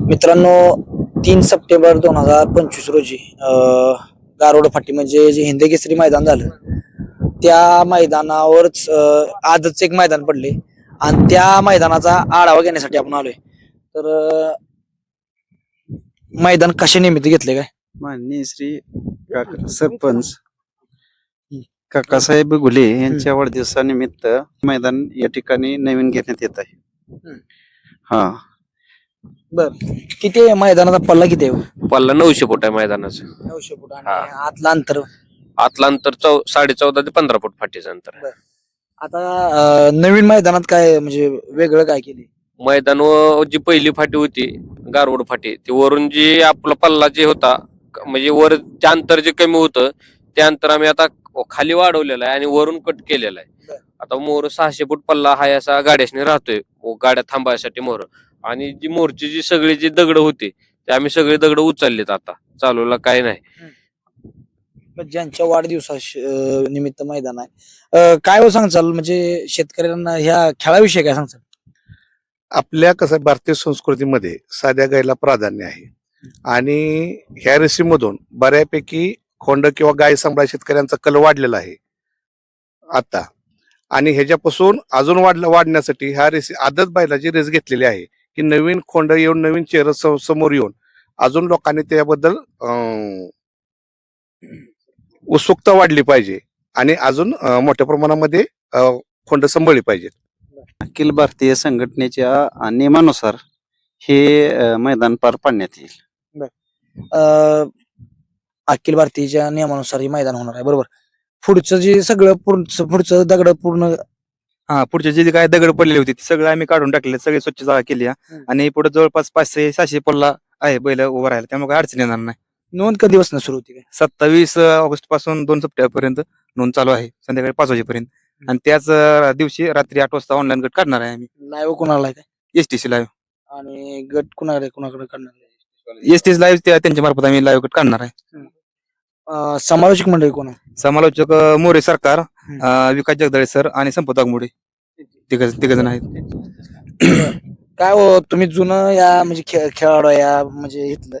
मित्रांनो तीन सप्टेंबर दोन हजार पंचवीस रोजी गारोड फाटी म्हणजे जे हिंद केसरी मैदान झालं त्या मैदानावरच आजच एक मैदान पडले. आणि त्या मैदानाचा आढावा घेण्यासाठी आपण आलोय. तर मैदान कशा निमित्त घेतले काय? माननीय श्री काका सरपंच काकासाहेब घुले यांच्या वाढदिवसानिमित्त मैदान या ठिकाणी नवीन घेण्यात येत आहे. हा. बर. किती आहे? मैदानाचा पल्ला किती आहे? पल्ला नऊशे फूट आहे मैदानाचं. नऊशे फूट. आणि हा. आतलं अंतर? आतलं अंतर चौ साडे चौदा ते पंधरा फूट फाटीचं अंतर आहे. आता अं, नवीन मैदानात काय म्हणजे वेगळं काय केले मैदान व जी पहिली फाटी होती गारवड फाटी ती वरून जी आपला पल्ला जे होता क- म्हणजे वर जे अंतर जे कमी होतं ते अंतर आम्ही आता खाली वाढवलेलं आहे आणि वरून कट केलेलं आहे. आता मोर सहाशे फूट पल्ला हा असा गाड्याशनी राहतोय व गाड्या थांबायसाठी मोर. आणि जी मोरची जी सगळी जी दगड होती ते आम्ही सगळे दगड उचललेत आता. चालूला काही नाही. ज्यांच्या वाढदिवसा निमित्त मैदान आहे. काय हो सांगचाल? म्हणजे शेतकऱ्यांना ह्या खेळाविषयी काय सांगचाल? आपल्या कसं भारतीय संस्कृतीमध्ये साध्या गायला प्राधान्य आहे. आणि ह्या रेसीमधून बऱ्यापैकी खोंड किंवा गाय सांभाळ शेतकऱ्यांचा कल वाढलेला आहे. आता आणि ह्याच्यापासून अजून वाढ वाढण्यासाठी ह्या रेसी आदत बैलाची रेस घेतलेली आहे. की नवीन खोंड येऊन नवीन चेहरा समोर येऊन अजून लोकांनी त्याबद्दल अं, उत्सुकता वाढली पाहिजे. आणि अजून मोठ्या प्रमाणामध्ये खोंड सांभाळली पाहिजे अखिल भारतीय संघटनेच्या नियमानुसार हे मैदान पार पाडण्यात येईल. अं, अखिल भारतीयच्या नियमानुसार हे मैदान होणार आहे. बरोबर. पुढचं जे सगळं पुढचं पुढचं दगड पूर्ण हा पुढचे जे काय दगड पडलेले होते ते सगळं आम्ही काढून टाकले सगळे स्वच्छ जागा केली हा. हम्म. आणि पुढे जवळपास पाचशे सहाशे पल्ला आहे बैल उभा राहिला त्यामुळे काही अडचण येणार नाही. नोंद कधी बसणं सुरू होती काय? सत्तावीस ऑगस्टपासून दोन सप्टेंबर पर्यंत नोंद चालू आहे संध्याकाळी पाच वाजेपर्यंत. आणि त्याच अं, दिवशी रात्री आठ वाजता ऑनलाईन गट काढणार आहे आम्ही. लाईव्ह कोणाला आहे काय? एस टी सी लाईव्ह आणि गट कुणाकडे कुणाकडे करणार आहे? एस टी लाईव्ह त्यांच्या मार्फत आम्ही लाईव्ह गट काढणार आहे. समालोचक मंडळी कोण आहे? समालोचक अं, मोरे सरकार अं, विकास जगदाळे सर आणि संपत वाघमोडे तिघ तिघ जण आहेत. काय हो तुम्ही जुनं या म्हणजे खे- खेळाडू या म्हणजे इथलं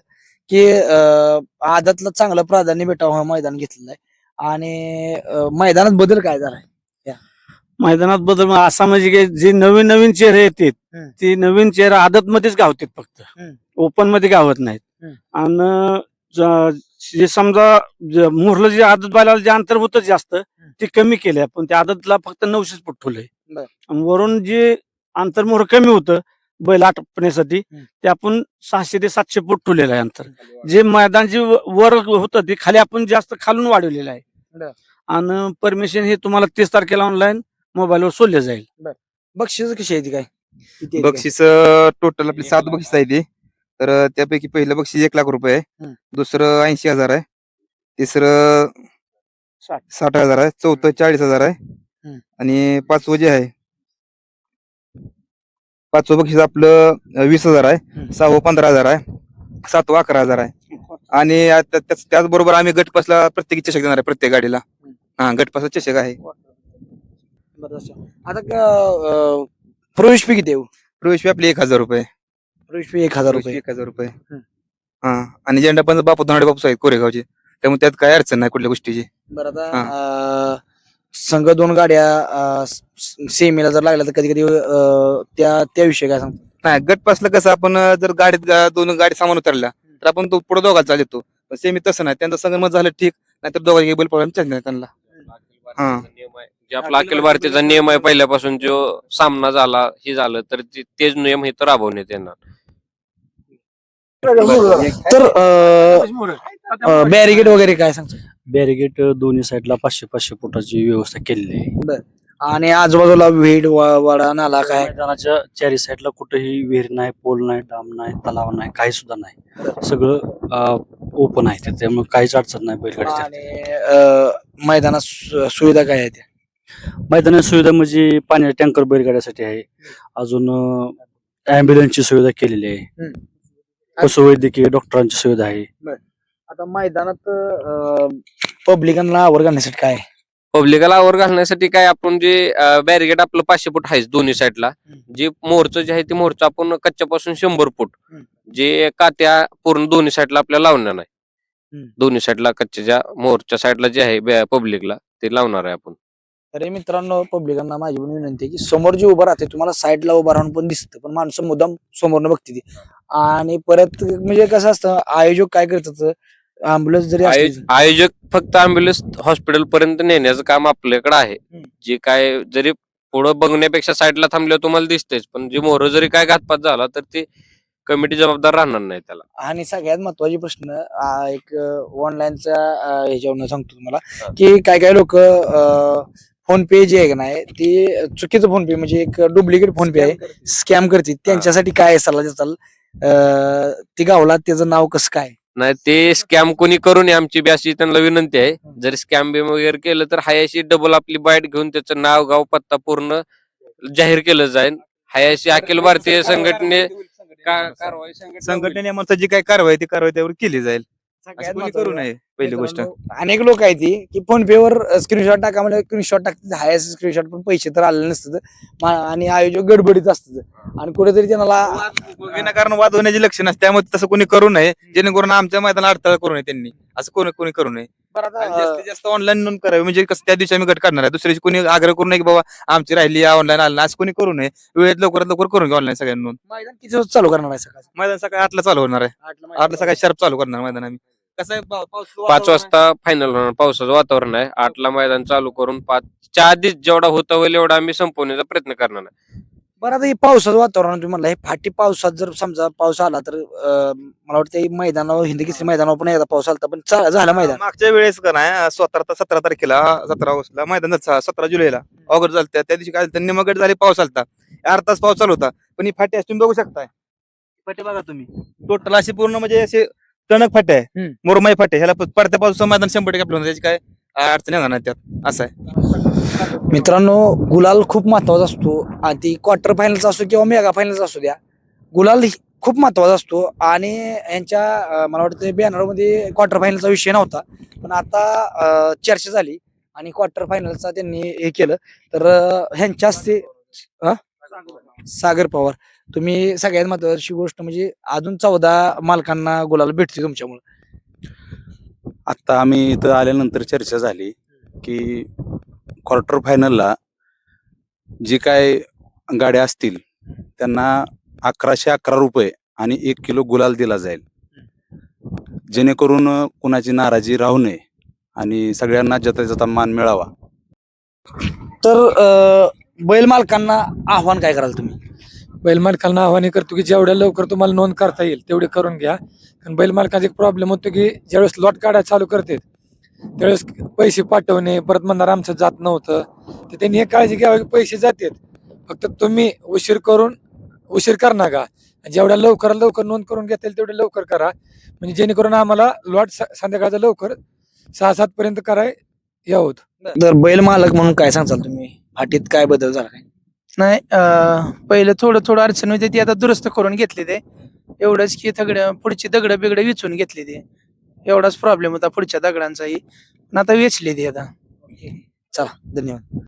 की अं, आदातलं चांगलं प्राधान्य भेटावं हे मैदान घेतलेलं आहे. आणि अं, मैदानात बदल काय झालाय? मैदानात बदल मग असा म्हणजे की जे नवीन नवीन चेहरे येतात हम्म. ते नवीन चेहरे आदत मध्येच गावतात फक्त. हम्म. ओपनमध्ये गावत नाहीत. हम्म. आणि ज- समजा मुरलं जे आदत बायला जे अंतर होतं जास्त ते कमी केलंय. पण त्या आदतला फक्त नऊशेच फूट ठेवलंय. वरून जे अंतर मोर कमी होतं बैल आटपण्यासाठी. ते आपण सहाशे ते सातशे फूट ठेवलेलं आहे अंतर. जे मैदान जे वर होतं ते खाली आपण जास्त खालून वाढवलेलं आहे. आणि परमिशन हे तुम्हाला तीस तारखेला ऑनलाईन मोबाईलवर सोडले जाईल. बक्षीस कशी आहे ती काय? किती आहे ती काय? बक्षीस टोटल आपली सात बक्षीस आहे ती. तर त्यापैकी पहिलं बक्षीस एक लाख रुपये आहे. हम्म. दुसरं ऐंशी हजार आहे. तिसरं साठ. साठ हजार आहे. चौथं चाळीस हजार आहे. आणि पाचवं जे आहे पाचवं बक्षीस आपलं अं, वीस हजार आहे. हम्म. सहावं पंधरा हजार आहे. सातवं अकरा हजार आहे. आणि आता त्याच- त्याचबरोबर आम्ही गटपासला प्रत्येक चषक देणार आहे प्रत्येक गाडीला. हा. गटपासला चषक आहे. बरं. आता क- अं, प्रवेश फी किती आहे? हो? प्रवेश आपली एक हजार रुपये प्रवेश एक हजार रुपये. एक हजार रुपये. हा आणि झेंडा पण बापू धनाडे बापू आहेत कोरेगावचे. त्यामुळे त्यात काय अडचण नाही कुठल्या गोष्टीची. बरं आता अं, संघ दोन गाड्या सेमीला जर लागल्या तर कधी कधी त्या त्याविषयी काय सांगतो? नाही गट पासला कसं आपण अं, जर गाडीत गा- दोन गाडी सामान उतरल्या तर आपण तो पुढे दोघात चालतो येतो सेमी तसं नाही. त्यांचं संगमत झालं ठीक नाहीतर दोघा बैल पळून नाही त्यांना. हा. नियम आहे जे आपला अखिल भारतीयचा नियम आहे पहिल्यापासून जो सामना झाला हे झालं तर ते- तेच नियम हे तर राबवण्यात येणार. तर बॅरिगेट वगैरे काय सांगतो? बॅरिगेट दोन्ही साईडला पाचशे पाचशे फुटाची व्यवस्था केलेली आहे. आणि आजूबाजूला विहीड वाडा नाला काय? मैदानाच्या चारी साईडला कुठेही विहीर नाही पोल नाही डाम नाही तलाव नाही काही सुद्धा नाही. सगळं ओपन आहे तिथे त्यामुळे काहीच अडचण नाही बैलगाडीच्या. मैदानात सुविधा काय आहे त्या मैदानाची सुविधा म्हणजे पाण्याचे टँकर बैलगाड्यासाठी आहे. अजून अँब्युलन्सची सुविधा केलेली आहे. पशुवैद्यकीय डॉक्टरांची सुविधा आहे आता मैदानात पब्लिकांना आवर घालण्यासाठी काय आहे? पब्लिकला आवर घालण्यासाठी काय आपण जे बॅरिगेट आपलं पाचशे फूट आहेच दोन्ही साईडला जे मोरचं जे आहे ते मोरचं आपण कच्च्यापासून शंभर फूट. जे कात्या पूर्ण दोन्ही साईडला आपल्याला लावणार नाही. दोन्ही साईडला कच्च्याच्या मोरच्या साईडला जे आहे पब्लिकला ते लावणार आहे आपण तरी मित्रांनो पब्लिकांना माझी पण विनंती आहे की समोर जे उभं राहते तुम्हाला साईडला उभं राहून पण दिसतं. पण माणसं मुद्दाम समोरनं बघते ती. आणि परत म्हणजे कसं असतं आयोजक काय करतात? अँब्युलन्स जरी असली आयोजक फक्त अँब्युलन्स हॉस्पिटल पर्यंत नेण्याचं काम आपल्याकडे आहे. हम्म. जे काय जरी पुढं बघण्यापेक्षा साईडला थांबल्यावर तुम्हाला दिसतेच पण जे मोर जरी काय घातपात झाला तर ते कमिटी जबाबदार राहणार नाही त्याला. आणि सगळ्यात महत्त्वाचे प्रश्न आ, एक ऑनलाईनच्या ह्याच्यावरून सांगतो तुम्हाला की काय काय लोक फोन पे जे आहे नाही ते चुकीचं फोन पे म्हणजे एक डुप्लिकेट फोन पे आहे. स्कॅम करते. त्यांच्यासाठी काय सल्ला देताल? ती गावला त्याचं नाव कसं काय? नाही ते स्कॅम कोणी करू नये आमची बी अशी त्यांना विनंती आहे. जर स्कॅम बिम वगैरे केलं तर हायाशी डबल आपली बाईट घेऊन त्याचं नाव गाव पत्ता पूर्ण जाहीर केलं जाईल. हायाशी अखिल भारतीय संघटने का- कारवाई संघटना. संघटनेमार्फत जी काही कारवाई ती कारवाई त्यावर केली जाईल. असं कोणी करू नये. पहिली गोष्ट. अनेक लोक आहेत ती की फोन पे वर स्क्रीनशॉट टाका म्हणजे स्क्रीनशॉट टाकतात. हाय स्क्रीनशॉट पण पैसे तर आलेले नसतात. आणि आयोजक गडबडीत असतात. आणि कुठेतरी त्यांना विनाकारण वाद होण्याची लक्षण असते त्यामुळे तसं कोणी करू नये. जेणेकरून आमच्या मैदानाला अडथळा करू नये त्यांनी. असं कोणी कोणी करू नये. आणि जास्तीत जास्त ऑनलाईन नोंद करावी. म्हणजे कसं त्या दिवशी आम्ही गट काढणार आहे. दुसऱ्या दिवशी कोणी आग्रह करू नये की बाबा आमची राहिली ऑनलाईन आलं असं कोणी करू नये. वेळेत लवकरात लवकर करून घ्या ऑनलाईन सगळ्यांना नोंद. मैदान किती वाजता चालू करणार आहे सकाळ मैदान सकाळी आठला चालू होणार आहे. आठला सकाळी शार्प चालू करणार मैदान आम्ही. कसं आहे पा- पाच वाजता फायनल होणार पावसाचं वातावरण आहे. आठला मैदान चालू करून पाचच्या आधीच जेवढा होता होईल एवढा आम्ही संपवण्याचा प्रयत्न करणार आहे. बरं आता हे पावसाचं वातावरण तुम्ही म्हणलं हे फाटी पावसात जर समजा पाऊस आला तर अं, मला वाटतं हे मैदानावर हिंदी किसी मैदानावर पण एकदा पाऊस आला पण चा- झालं मैदान. मागच्या वेळेस का नाही सतरा सतरा तारखेला सतरा ऑगस्टला मैदान सतरा जुलैला. ऑगस्ट झालं त्या दिवशी काय झालं, निमगट झाले पाऊस आलता. अर्धा तास पाऊस चालू होता पण ही फाटी अशी तुम्ही बघू शकताय. फाटी बघा तुम्ही. टोटल अशी पूर्ण म्हणजे असे टणक फाटे आहे हम्म. मुरमाई फाटे ह्याला प- पडत्या पावसा मैदान शंभर टक्के आपलं होणार. त्याची काय अडचण येणार नाही त्यात असं आहे मित्रांनो गुलाल खूप महत्त्वाचा असतो आणि ती क्वार्टर फायनलचा असो किंवा मेगा फायनलचा असू द्या गुलाल ही खूप महत्त्वाचा असतो आणि यांच्या अं, मला वाटतं बॅनरमध्ये क्वार्टर फायनलचा विषय नव्हता पण आता अं, चर्चा झाली आणि क्वार्टर फायनलचा त्यांनी हे केलं तर अं, ह्यांच्याच ते अं? सागर पवार तुम्ही सगळ्यात महत्वाची गोष्ट म्हणजे अजून चौदा मालकांना गुलाल भेटते तुमच्यामुळे. आत्ता आम्ही इथं आल्यानंतर चर्चा झाली की क्वार्टर फायनलला जी काय गाड्या असतील त्यांना अकराशे अकरा रुपये आणि एक किलो गुलाल दिला जाईल. जेणेकरून कुणाची नाराजी राहू नये आणि सगळ्यांना जता जता मान मिळावा. तर बैल मालकांना आव्हान काय कराल तुम्ही? बैल मालकांना करतो की जेवढ्या लवकर तुम्हाला नोंद करता येईल तेवढे करून घ्या. कारण बैल मालकाचा एक प्रॉब्लेम होतो की ज्यावेळेस लॉट काढायला चालू करते त्यावेळेस पैसे पाठवणे परत म्हणणार आमचं जात नव्हतं. तर त्यांनी हे काळजी घ्यावी की पैसे जातात. फक्त तुम्ही उशीर करून उशीर कर का जेवढ्या लवकर लवकर नोंद करून घेता येईल तेवढे लवकर करा. म्हणजे जेणेकरून आम्हाला लॉट संध्याकाळचा लवकर सहा सात पर्यंत कराय यावं तर बैल मालक म्हणून काय सांगाल तुम्ही? फाटीत काय बदल झाला काय? नाही पहिलं थोडं थोडं अडचण होती ती आता दुरुस्त करून घेतली ते. एवढंच की दगड पुढची दगड बिगड विचून घेतली ते. एवढाच प्रॉब्लेम होता पुढच्या दगडांचाही. पण आता वेचली ती आता. चला धन्यवाद.